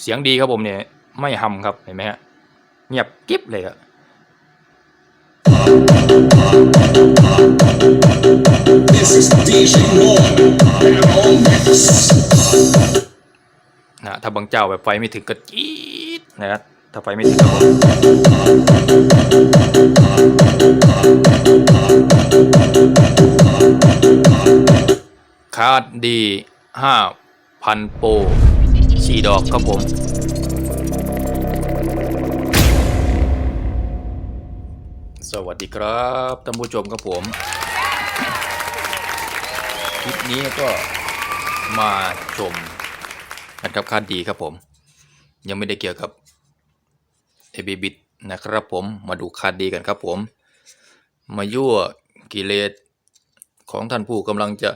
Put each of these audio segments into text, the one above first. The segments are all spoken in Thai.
เสียงดีครับผมเนี่ย ไม่หำครับเห็นไหมฮะเงียบกิ๊บเลยครับ This is DJ Norman and all mix. นะถ้าบางเจ้าแบบไฟไม่ถึงก็จี๊ดนะครับถ้าไฟไม่ถึงก็คาร์ดดีห้าพันโปร สี่ดอกครับผม สวัสดีครับท่านผู้ชมครับผม คลิปนี้ก็มาชมนะครับคาดดีครับผม ยังไม่ได้เกี่ยวกับ a b b i t นะครับผมมาดูคาดดีกันครับผม มายั่วกิเลสของท่านผู้กำลังจะ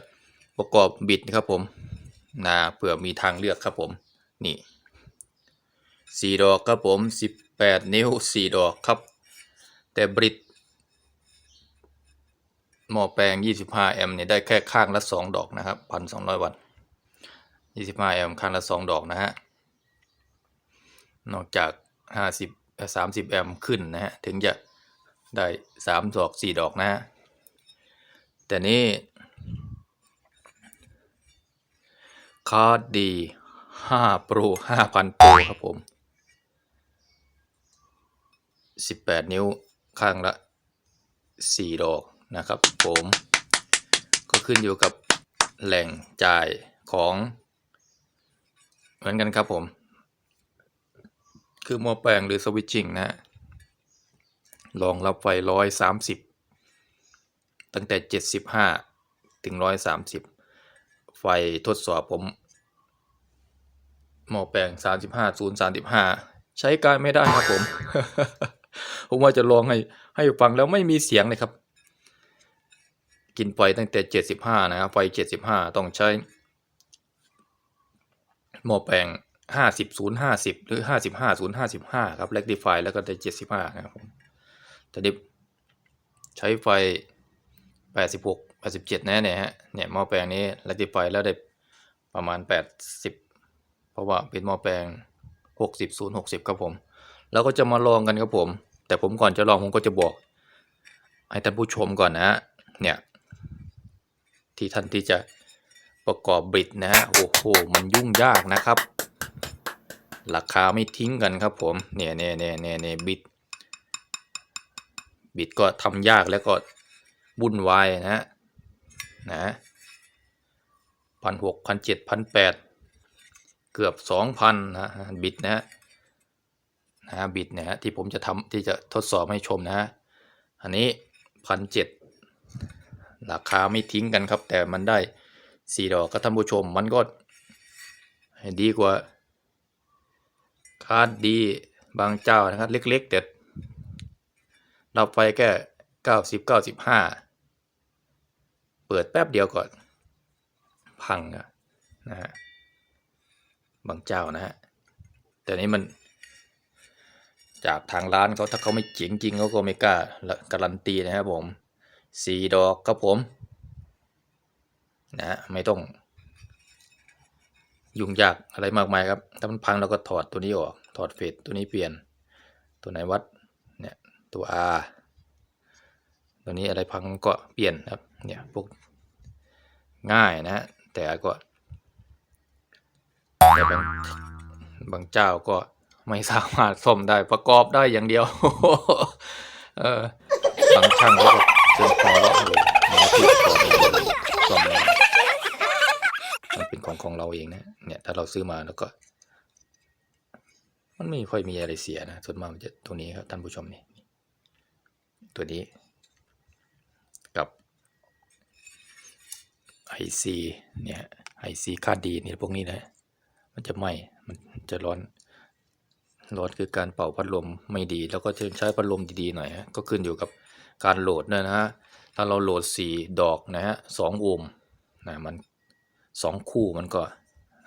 ประกอบบิดครับผมนะเผื่อมีทางเลือกครับผม นี่สี่ดอกครับผมสิบแปดนิ้วสี่ดอกครับ แต่บริดหม้อแปลง 25 แอมป์เนี่ยได้แค่ข้างละ 2 ดอกนะครับ 1,200 วัตต์ 25 แอมป์ข้างละ 2 ดอกนะฮะ นอกจาก 50 30 แอมป์ขึ้นนะฮะ ถึงจะได้ 3 ดอก 4 ดอกนะฮะ แต่นี้คาร์ดดี 5 Pro 5,000 Pro ครับผม 18 นิ้วข้างละ 4 ดอกนะครับผม ก็ขึ้นอยู่กับแหล่งจ่ายของเหมือนกันครับผม คือหม้อแปลงหรือสวิตชิ่งนะฮะรองรับไฟร้อยสามสิบตั้งแต่เจ็ดสิบห้าถึงร้อยสามสิบไฟทดสอบผม หม้อแปลงสามสิบห้าศูนย์สามสิบห้าใช้การไม่ได้ครับผม ผมว่าจะลองให้ให้ฟังแล้วไม่มีเสียงเลยครับ กินไฟตั้งแต่เจ็ดสิบห้านะครับไฟเจ็ดสิบห้าต้องใช้หม้อแปลงห้าสิบศูนย์ห้าสิบหรือห้าสิบห้าศูนย์ห้าสิบห้าครับ rectify แล้วก็ได้เจ็ดสิบห้านะครับผมแต่ดิใช้ไฟแปดสิบหกแปดสิบเจ็ดแน่เนี่ยฮะเนี่ยหม้อแปลงนี้ rectify แล้วได้ประมาณแปดสิบ เพราะว่าเป็นหม้อแปลงหกสิบศูนย์หกสิบครับผม แล้วก็จะมาลองกันครับผม แต่ผมก่อนจะลองผมก็จะบอก ให้ท่านผู้ชมก่อนนะฮะเนี่ยที่ท่านที่จะประกอบบริดนะฮะโอ้โหมันยุ่งยากนะครับ ราคาไม่ทิ้งกันครับผมเนี่ยเนี่ยเนี่ยเนี่ยเนี่ยบิดบิดก็ทำยากแล้วก็วุ่นวายนะฮะนะพันหกพันเจ็ดพันแปด เกือบสองพันนะบิดนะฮะนะบิดนะฮะที่ผมจะทำที่จะทดสอบให้ชมนะฮะอันนี้พันเจ็ดราคาไม่ทิ้งกันครับ แต่มันได้สี่ดอกก็ท่านผู้ชมมันก็ดีกว่าคาดดีบางเจ้านะครับ เล็ก ๆ แต่รับไฟแค่เก้าสิบเก้าสิบห้าเปิดแป๊บเดียวก่อน พังอะนะฮะ บางเจ้านะฮะ แต่นี้มัน จากทางร้านเขาถ้าเขาไม่เจ๋งจริงเขาก็ไม่กล้าการันตีนะครับผมสี่ดอกครับผมนะฮะไม่ต้อง ยุ่งยากอะไรมากมายครับ ถ้ามันพังเราก็ถอดตัวนี้ออก ถอดเฟสตัวนี้เปลี่ยน ตัวไหนวัด เนี่ย ตัว R ตัวนี้อะไรพังก็เปลี่ยนครับ เนี่ยพวกง่ายนะฮะแต่ก็ แต่บางบางเจ้าก็ไม่สามารถซ่อมได้ประกอบได้อย่างเดียว เออบางช่างก็เจอพอแล้วเลยนะครับที่ประกองเลยซ่อมมันเป็นของของเราเองนะ เนี่ย ถ้าเราซื้อมาแล้วก็ มันไม่ค่อยมีอะไรเสียนะส่วนมากมันจะตัวนี้ครับท่านผู้ชมนี่ตัวนี้ กับ IC เนี่ย IC ค่าดีนี่พวกนี้นะ มันจะไหม้มันจะร้อน ร้อนคือการเป่าพัดลมไม่ดี แล้วก็ใช้พัดลมดีๆหน่อยฮะก็ขึ้นอยู่กับการโหลดด้นะฮะถ้าเราโหลด 4 ดอกนะฮะสองโอห์มนะมันสองคู่มันก็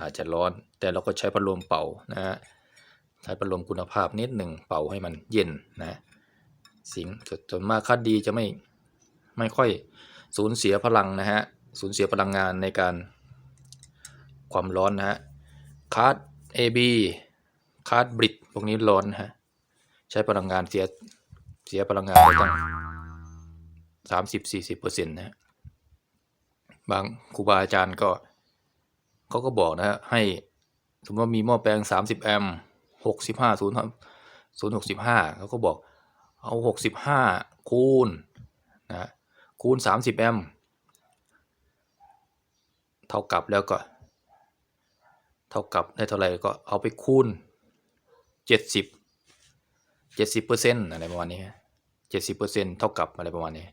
อาจจะร้อน แต่เราก็ใช้พัดลมเป่านะฮะใช้พัดลมคุณภาพนิดหนึ่งเป่าให้มันเย็นนะสิ่งส่วนมากค่าดีจะไม่ไม่ค่อยสูญเสียพลังนะฮะสูญเสียพลังงานในการความร้อนนะฮะ คาร์ด AB คาร์ดบริดพวกนี้ร้อนฮะ ใช้พลังงานเสียเสียพลังงานไปตั้งสามสิบสี่สิบเปอร์เซ็นต์นะฮะบางครูบาอาจารย์ก็เขาก็บอกนะฮะให้สมมติว่ามีหม้อแปลงสามสิบแอมป์หกสิบห้าศูนย์ศูนย์หกสิบห้าเขาก็บอกเอาหกสิบห้าคูณนะฮะคูณสามสิบแอมป์เท่ากับแล้วก็ เท่ากับได้เท่าไหร่ก็เอาไปคูณเจ็ดสิบเจ็ดสิบเปอร์เซ็นต์อะไรประมาณนี้เจ็ดสิบเปอร์เซ็นต์เท่ากับอะไรประมาณนี้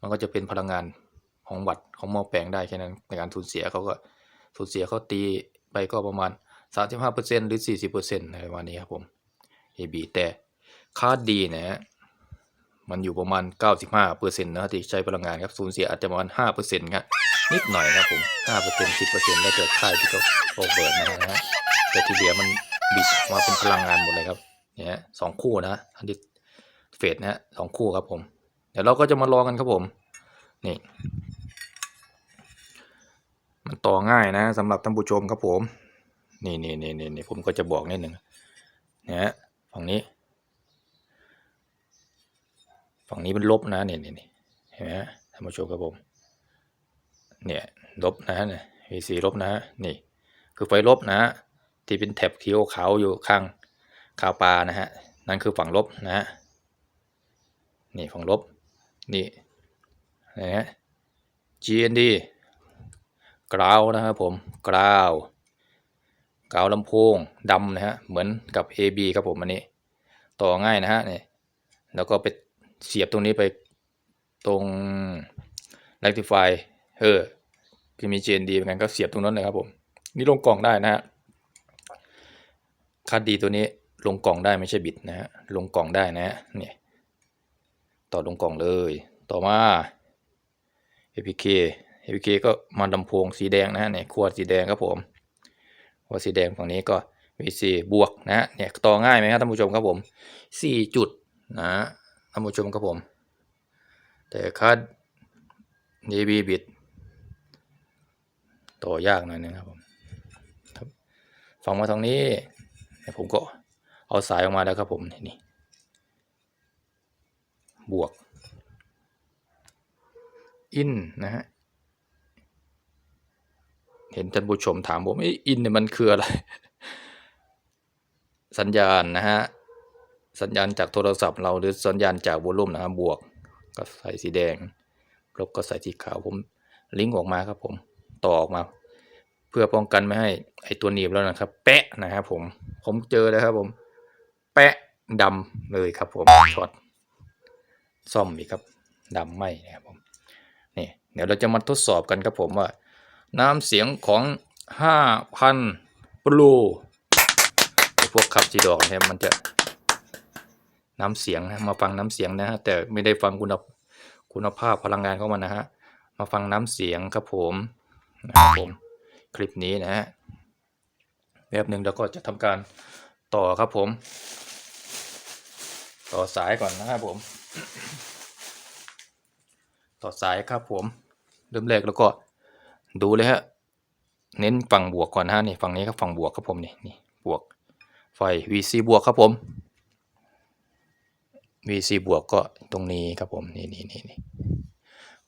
มันก็จะเป็นพลังงานของวัดของหม้อแปลงได้แค่นั้นในการสูญเสียเขาก็สูญเสียเขาตีไปก็ประมาณ 35%หรือ 40%อะไรประมาณนี้ครับผม AB แต่ค่าดีนะฮะมันอยู่ประมาณ 95%นะที่ใช้พลังงานครับสูญเสียอาจจะประมาณ5%ครับ นิดหน่อยนะครับผม5% 10%แล้วแต่ค่ายที่เขาออเบิร์นะฮะแต่ที่เหลือมันบิดมาเป็นพลังงานหมดเลยครับเนี่ยสองคู่นะอันที่เฟสนะฮะสองคู่ครับผม เดี๋ยวเราก็จะมาลองกันครับผมนี่มันต่อง่ายนะสำหรับท่านผู้ชมครับผม นี่นี่นี่นี่ผมก็จะบอกนิดหนึ่งนะฮะฝั่งนี้ ฝั่งนี้เป็นลบนะนี่นี่นี่เห็นไหมฮะท่านผู้ชมครับผม เนี่ยลบนะฮะเนี่ย VC ลบนะฮะนี่ คือไฟลบนะฮะที่เป็นแถบเขียวขาวอยู่ข้างขาวปลานะฮะนั่นคือฝั่งลบนะฮะนี่ฝั่งลบนี่นะฮะ GND กราวนะครับผมกราวกราวลำโพงดำนะฮะเหมือนกับ AB ครับผมอันนี้ ต่อง่ายนะฮะนี่แล้วก็ไปเสียบตรงนี้ไปตรง rectify เออ คือมี GND เหมือนกันก็เสียบตรงนั้นเลยครับผม นี่ลงกล่องได้นะฮะคัดดีตัวนี้ลงกล่องได้ไม่ใช่บิดนะฮะ ลงกล่องได้นะฮะ เนี่ย ต่อลงกล่องเลย ต่อมา APK APK ก็มาลำโพงสีแดงนะฮะ เนี่ยขวดสีแดงครับผมขวดสีแดงฝั่งนี้ก็ VC บวกนะฮะ เนี่ยต่อง่ายไหมครับท่านผู้ชมครับผมสี่จุดนะฮะท่านผู้ชมครับผม แต่คัด DB บิด ต่อยากหน่อยนึงครับผมฟังมาทางนี้ผมก็เอาสายออกมาแล้วครับผมนี่นี่บวกอินนะฮะเห็นท่านผู้ชมถามผมไอ้อินเนี่ยมันคืออะไร สัญญาณนะฮะสัญญาณจากโทรศัพท์เราหรือสัญญาณจากวอลลุ่มนะครับบวกก็ใส่สีแดงลบก็ใส่สีขาวผมลิงก์ออกมาครับผม ต่อออกมา เพื่อป้องกันไม่ให้ไอตัวหนีบแล้วนะครับ แปะนะครับผมผมเจอแล้วครับผม แปะดำเลยครับผมช็อตซ่อมอีกครับดำไหมนะครับผมนี่เดี๋ยวเราจะมาทดสอบกันครับผมว่า น้ำเสียงของ 5,000ปลูพวกขับจีดอกเนี่ยมันจะน้ำเสียงนะมาฟังน้ำเสียงนะฮะแต่ไม่ได้ฟังคุณคุณภาพพลังงานของมันนะฮะมาฟังน้ำเสียงครับผม นะครับผมคลิปนี้นะฮะแบบหนึ่งเราก็จะทำการต่อครับผม ต่อสายก่อนนะครับผม ต่อสายครับผมเริ่มแรกแล้วก็ดูเลยฮะเน้นฝั่งบวกก่อนฮะนี่ฝั่งนี้ครับฝั่งบวกครับผมนี่นี่บวกไฟ VC บวกครับผม VC บวกก็ตรงนี้ครับผมนี่นี่นี่นี่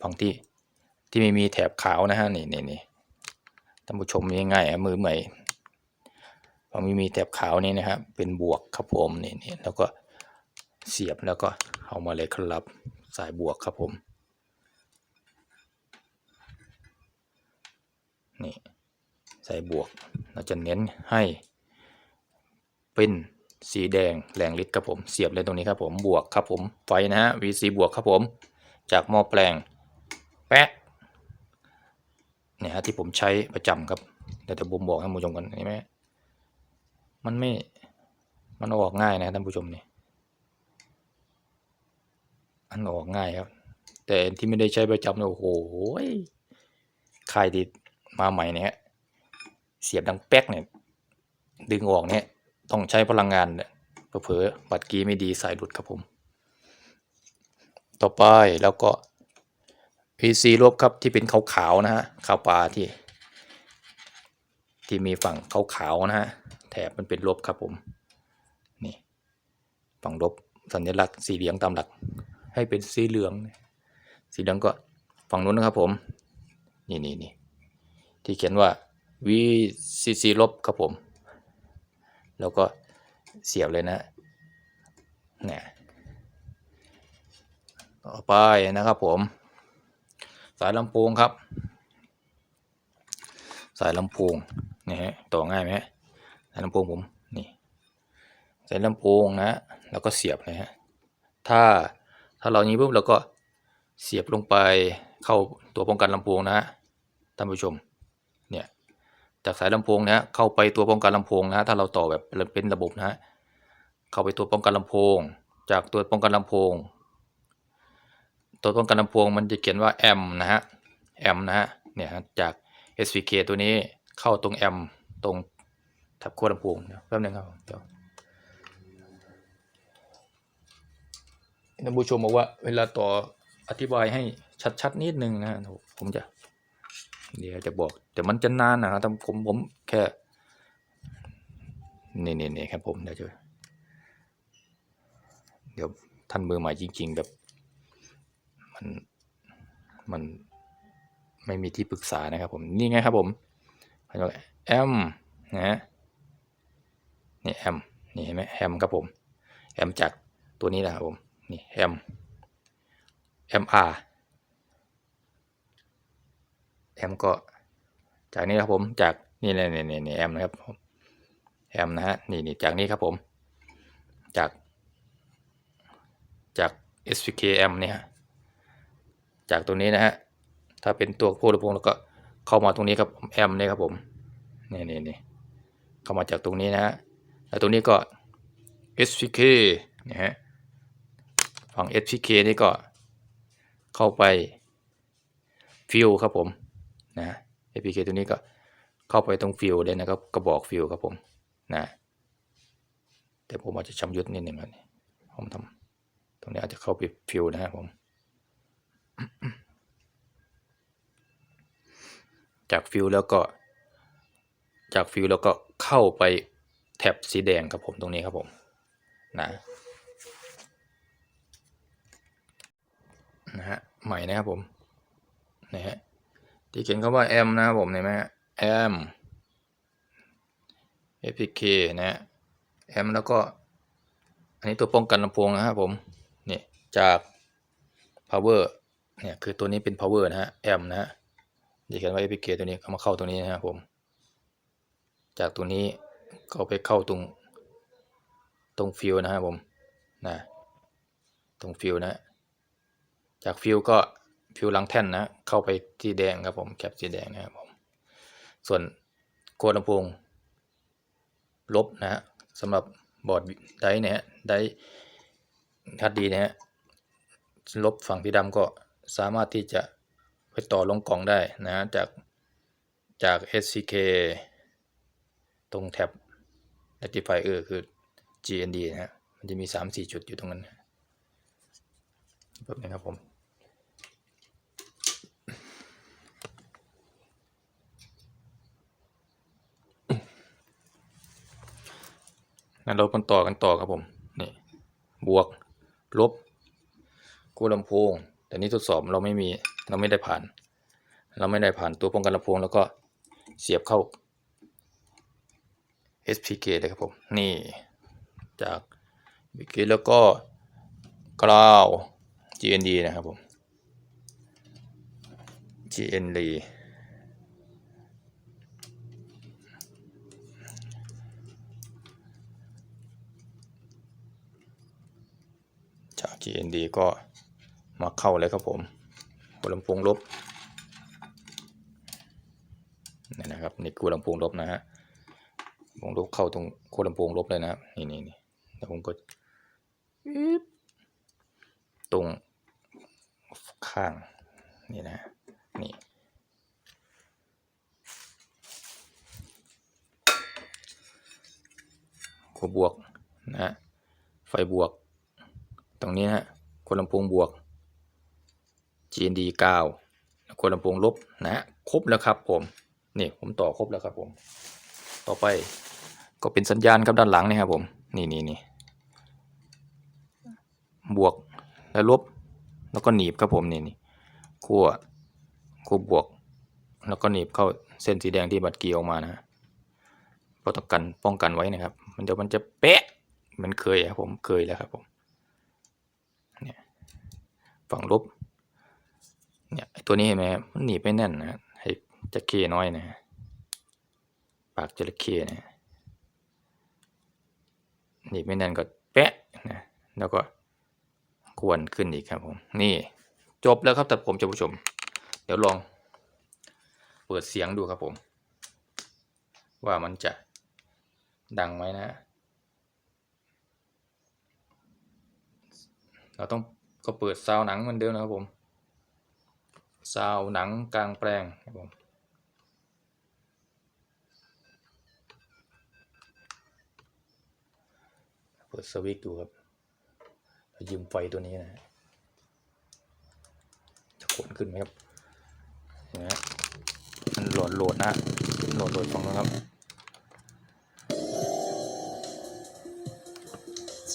ฝั่งที่ที่ไม่มีแถบขาวนะฮะนี่นี่นี่ ท่านผู้ชมง่ายๆมือใหม่ฝั่งไม่มีแถบขาวนี่นะครับเป็นบวกครับผมนี่นี่แล้วก็เสียบแล้วก็เอามาเลยครับสายบวกครับผมนี่ใส่บวกเราจะเน้นให้เป็นสีแดงแรงฤทธิ์ครับผมเสียบเลยตรงนี้ครับผมบวกครับผมไฟนะฮะ VC บวกครับผม จากหม้อแปลงแปะ เนี่ยที่ผมใช้ประจำครับเดี๋ยวจะบ่มบอกให้ท่านผู้ชมกันเห็นไหมมันไม่มันออกง่ายนะท่านผู้ชมนี่มันออกง่ายครับ แต่ที่ไม่ได้ใช้ประจำเนี่ยโอ้โหใครที่มาใหม่เนี่ยเสียบดังแป๊กเนี่ย ดึงออกเนี่ย ต้องใช้พลังงานเนี่ยเผลอบัตรกีไม่ดีสายหลุดครับผม ต่อไปแล้วก็ PC ลบครับที่เป็นขาวๆนะฮะขาวปลาที่ ที่มีฝั่งขาวๆนะฮะแถบมันเป็นลบครับผมนี่ฝั่งลบสัญลักษณ์สีเหลืองตามหลัก ให้เป็นสีเหลือง สีเหลืองก็ฝั่งนู้นนะครับผมนี่นี่นี่ที่เขียนว่า VCC ลบครับผม แล้วก็เสียบเลยนะเนี่ยต่อไปนะครับผม สายลำโพงครับ สายลำโพงนี่ฮะต่อง่ายไหมสายลำโพงผมนี่สายลำโพงนะแล้วก็เสียบเลยฮะถ้าถ้าเรานี้ปุ๊บเราก็เสียบลงไปเข้าตัวป้องกันลำโพงนะฮะท่านผู้ชมเนี่ยจากสายลำโพงนะฮะเข้าไปตัวป้องกันลำโพงนะฮะถ้าเราต่อแบบเป็นระบบนะฮะเข้าไปตัวป้องกันลำโพง จากตัวป้องกันลำโพง ตัวป้องกันลำโพงมันจะเขียนว่าแอมนะฮะแอมนะฮะเนี่ยจาก SVK ตัวนี้เข้าตรงแอมตรงทับขั้วลำโพงเดี๋ยวแป๊บนึงครับผมเดี๋ยวท่านผู้ชมบอกว่าเวลาต่ออธิบายให้ชัดๆนิดนึงนะผมจะ เดี๋ยวจะบอก แต่มันจะนานนะครับผมผมแค่นี่นี่นี่ครับผมเดี๋ยวจะเดี๋ยวท่านมือใหม่จริง ๆ แบบ มันมันไม่มีที่ปรึกษานะครับผมนี่ไงครับผมแอมนะฮะนี่แอมนี่เห็นไหมแอมครับผมแอมจากตัวนี้นะครับผมนี่แอมแอมอาร์แอมก็จากนี้ครับผมจากนี่นี่นี่นี่แอมนะครับผมแอมนะฮะนี่นี่จากนี้ครับผมจากจาก SVK แอมเนี่ย จากตรงนี้นะฮะ ถ้าเป็นตัวโพลำโพงแล้วก็เข้ามาตรงนี้ครับแอมเนี่ยครับผม นี่นี่นี่เข้ามาจากตรงนี้นะฮะ แล้วตรงนี้ก็ SPK นะฮะ ฝั่ง SPK นี่ก็เข้าไปฟิลครับผมนะ SPK ตัวนี้ก็เข้าไปตรงฟิลเลยนะครับกระบอกฟิลครับผมนะแต่ผมอาจจะชำยุดนิดหนึ่งนะผมทำตรงนี้อาจจะเข้าไปฟิลนะฮะผม จากฟิลแล้วก็ จากฟิลแล้วก็เข้าไปแท็บสีแดงครับผมตรงนี้ครับผมนะนะฮะใหม่นะครับผมนะฮะที่เขียนคำว่า m นะครับผมเห็นไหมฮะ m apk นะฮะ m แล้วก็ อันนี้ตัวป้องกันลำโพงนะครับผมนี่จาก power เนี่ยคือตัวนี้เป็น power นะฮะ m นะฮะที่เขียนว่า APK ตัวนี้เอามาเข้าตรงนี้นะครับผม จากตัวนี้ก็ไปเข้าตรงตรงฟิลนะครับผมนะตรงฟิลนะจากฟิลก็ฟิลหลังแท่นนะเข้าไปที่แดงครับผมแคปสีแดงนะครับผมส่วนโคดลำโพงลบนะฮะสำหรับบอร์ดไดเนี่ยไดร์คัดดีนะฮะลบฝั่งที่ดำก็ สามารถที่จะไปต่อลงกล่องได้นะจากจาก SCK ตรงแท็บ rectifier คือ GND นะฮะมันจะมี 3-4 จุดอยู่ตรงนั้นแบบนี้ครับผมนั่นเรากันต่อกันต่อครับผม นี่ บวก ลบ กู้ลำโพง แต่นี้ทดสอบเราไม่มีเราไม่ได้ผ่าน เราไม่ได้ผ่านตัวป้องกันลำโพงแล้วก็เสียบเข้า SPK เลยครับผม นี่จาก SPK แล้วก็กราว GND นะครับผม GND จาก GND ก็ มาเข้าเลยครับผมกูลำโพงลบนี่นะครับนี่กูลำโพงลบนะฮะลงลบเข้าตรงกูลำโพงลบเลยนะครับนี่นี่นี่แล้วผมก็ตรงข้างนี่นะนี่ขั้วบวกนะฮะไฟบวก ตรงนี้นะฮะคลำโพงบวก GND 9คนลำโพงลบนะฮะครบแล้วครับผมนี่ผมต่อครบแล้วครับผม ต่อไปก็เป็นสัญญาณครับด้านหลังนี่ครับผมนี่นี่นี่บวกและลบ แล้วก็หนีบครับผมนี่นี่ขั้วขั้วบวก แล้วก็หนีบเข้าเส้นสีแดงที่บัตรกีออกมานะฮะป้องกันป้องกันไว้นะครับ มันเดี๋ยวมันจะเป๊ะมันเคยครับผมเคยแล้วครับผมเนี่ยฝั่งลบ เนี่ยตัวนี้เห็นไหมมันหนีไม่แน่นนะฮะให้จระเข้น้อยนะปากจระเข้นะหนีบไม่แน่นก็แปะนะแล้วก็กวนขึ้นอีกครับผม นี่จบแล้วครับแต่ผมจะผู้ชม เดี๋ยวลอง เปิดเสียงดูครับผม ว่ามันจะดังไหมนะ เราต้องก็เปิดซาวหนังเหมือนเดิมนะครับผม ซาวหนังกลางแปลงครับผมเปิดสวิตช์ดูครับแล้วยืมไฟตัวนี้นะฮะจะขนขึ้นไหมครับเห็นไหมฮะมันโหลดโหลดนะโหลดโหลดฟังนะครับ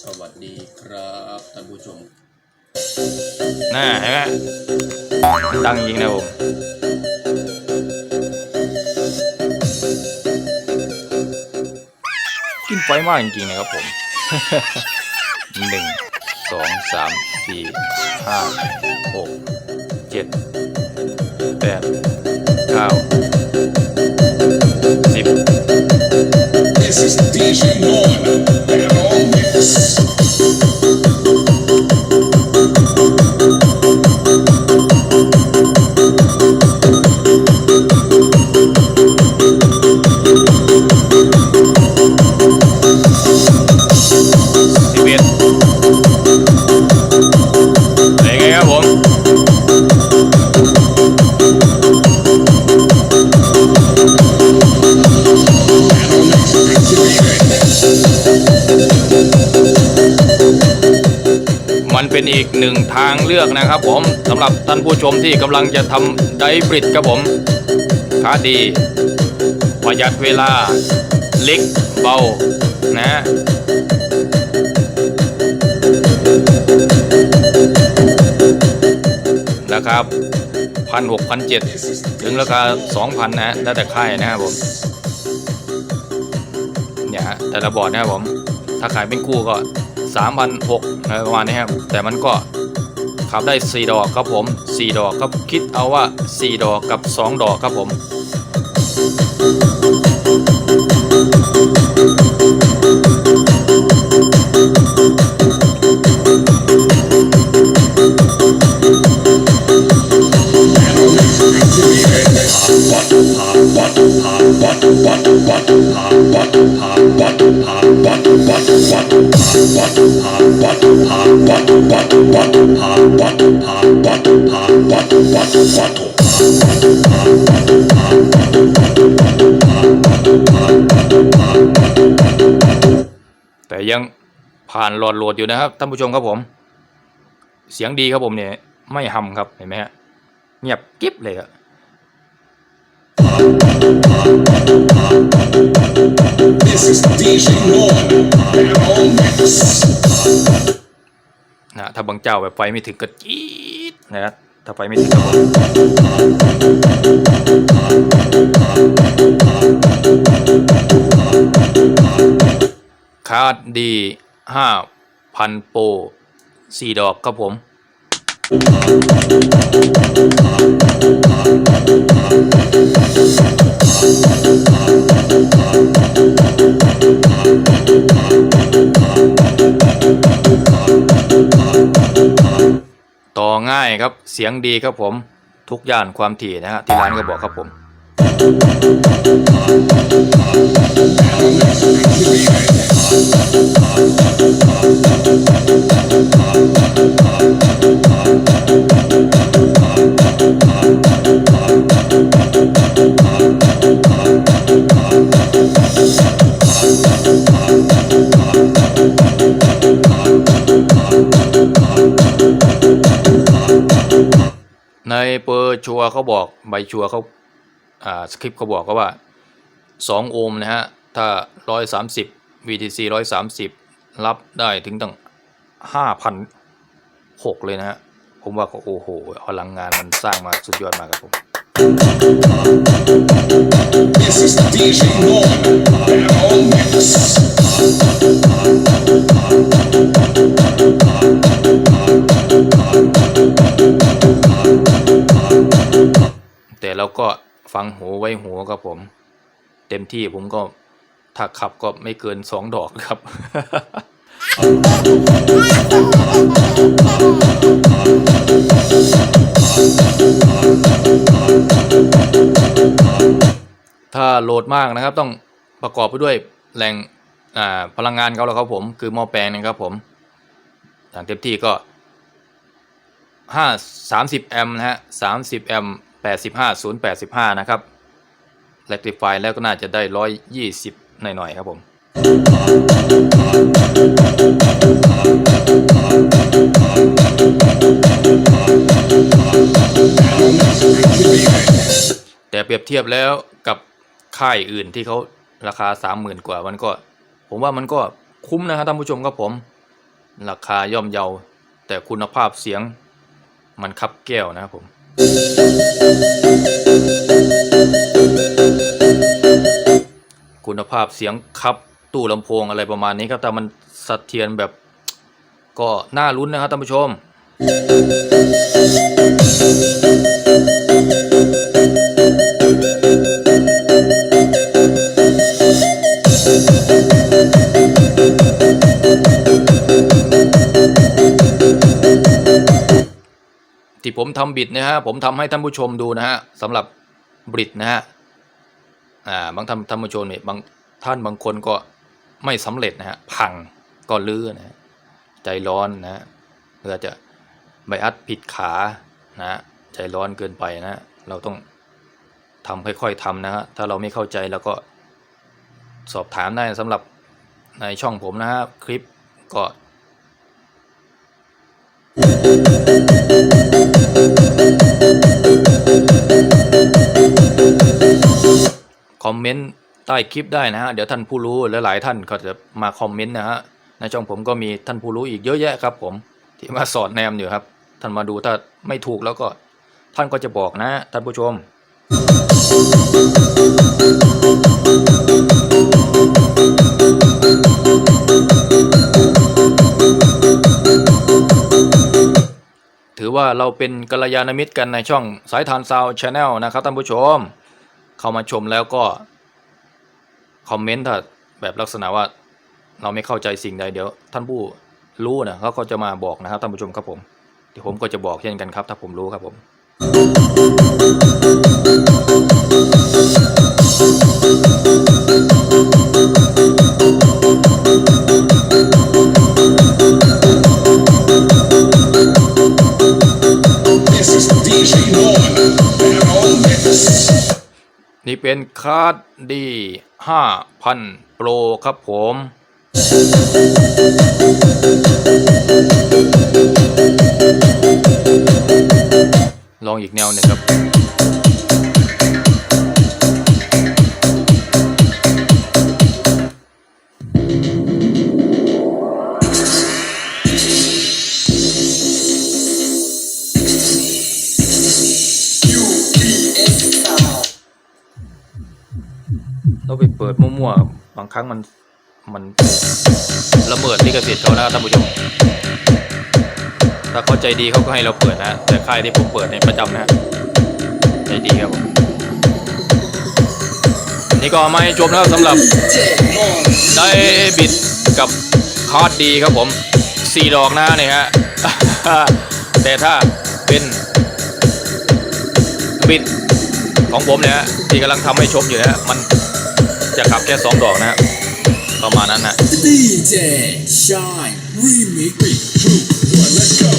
สวัสดีครับท่านผู้ชม น่าเห็นไหม ดังจริงนะผมกินไฟมากจริงๆนะครับผมหนึ่งสองสามสี่ห้าหกเจ็ดแปดเก้าสิบ อีกหนึ่งทางเลือกนะครับผมสำหรับท่านผู้ชมที่กำลังจะทำไดบริดครับผมค้าดีประหยัดเวลาเล็กเบานะนะครับพันหกพันเจ็ดถึงราคาสองพันนะแล้วแต่ค่ายนะครับผมเนี่ยแต่ละบอร์ดนะครับผม ถ้าขายเป็นคู่ก็ สามพันหกประมาณนี้ครับ แต่มันก็ขับได้ 4 ดอกครับผม 4 ดอกครับ คิดเอาว่า 4 ดอกกับ 2 ดอกครับผม แต่ยังผ่านหลอดโหลดอยู่นะครับท่านผู้ชมครับผม เสียงดีครับผมเนี่ยไม่หำครับเห็นไหมฮะเงียบกิ๊บเลยครับ This is DJ Norm, and all ถ้าบางเจ้าแบบไฟไม่ถึงก็จี๊ดนะครับถ้าไฟไม่ถึงครับผมคาดดีห้าพันโปสี่ดอกครับผม ต่อง่ายครับเสียงดีครับผมทุกย่านความถี่นะฮะที่ร้านก็บอกครับผมใน ชัวเขาบอกใบชัวเขาอ่าสคริปต์เขาบอกก็ว่า 2 โอห์มนะฮะ ถ้า 130 VTC 130 รับได้ถึงตั้ง 5,006 เลยนะฮะ ผมว่าก็โอ้โหพลังงานมันสร้างมาสุดยอดมากครับผม This is DJ Norman in all mix. แต่เราก็ฟังหูไว้หูครับผม เต็มที่ผมก็ถ้าขับก็ไม่เกินสองดอกครับ ถ้าโหลดมากนะครับต้องประกอบไปด้วยแหล่งพลังงานเขาแล้วครับผม คือหม้อแปลงนะครับผมอย่างเต็มที่ก็ห้าสามสิบแอมป์นะฮะสามสิบแอมป์ แปดสิบห้าศูนะครับ rectify แล้วก็น่าจะได้ร้อยยี่สิบหน่อย ๆ ครับผม แต่เปรียบเทียบแล้วกับค่ายอื่นที่เขาราคาสามหมื่นกว่ามันก็ ผมว่ามันก็คุ้มนะครับท่านผู้ชมครับผม ราคาย่อมเยา แต่คุณภาพเสียงมันคับแก้วนะครับผม คุณภาพเสียงครับตู้ลำโพงอะไรประมาณนี้ครับแต่มันสะเทียนแบบก็น่าลุ้นนะครับท่านผู้ชม ที่ผมทำบิดนะฮะผมทำให้ท่านผู้ชมดูนะฮะสำหรับบิดนะฮะอ่าบางท่านท่านผู้ชมเนี่ยบางท่านบางคนก็ไม่สำเร็จนะฮะพังก็ลื้อนะฮะใจร้อนนะฮะเพื่อจะใบอัดผิดขานะฮะใจร้อนเกินไปนะฮะเราต้องทำค่อยๆทำนะฮะถ้าเราไม่เข้าใจแล้วก็สอบถามได้สำหรับในช่องผมนะฮะคลิปก็ คอมเมนต์ใต้คลิปได้นะฮะ เดี๋ยวท่านผู้รู้และหลายท่านก็จะมาคอมเมนต์นะฮะ ในช่องผมก็มีท่านผู้รู้อีกเยอะแยะครับผม ที่มาสอนแนมอยู่ครับ ท่านมาดูถ้าไม่ถูกแล้วก็ท่านก็จะบอกนะ ท่านผู้ชม เราเป็นกัลยาณมิตรกันในช่องสายทานซาวชาแนลนะครับท่านผู้ชม เข้ามาชมแล้วก็ คอมเมนต์ถ้าแบบลักษณะว่าเราไม่เข้าใจสิ่งใดเดี๋ยว ท่านผู้รู้นะเขาก็จะมาบอกนะครับท่านผู้ชมครับผมเดี๋ยวผมก็จะบอกเช่นกันครับ ถ้าผมรู้ครับผม This นี่เป็นคาร์ดดีห้าพันโปรครับผม ลองอีกแนวหนึ่งครับางครั้งมันมันระเบิดลิขสิทธิ์เขานะท่านผู้ชม ถ้าเขาใจดีเขาก็ให้เราเปิดนะ แต่ค่ายที่ผมเปิดเนี่ยประจำนะใจดีครับผมนี่ก็มาให้ชมแล้วสำหรับได้บิดกับคอร์ดดีครับผมสี่ดอกนะเนี่ยฮะ แต่ถ้าเป็นบิดของผมเนี่ยที่กำลังทำให้ชมอยู่นะมัน จะขับแค่สองดอกนะฮะประมาณนั้นนะ DJ Shine Remix Let's go.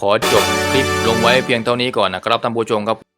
ขอจบคลิปลงไว้เพียงเท่านี้ก่อนนะครับท่านผู้ชมครับ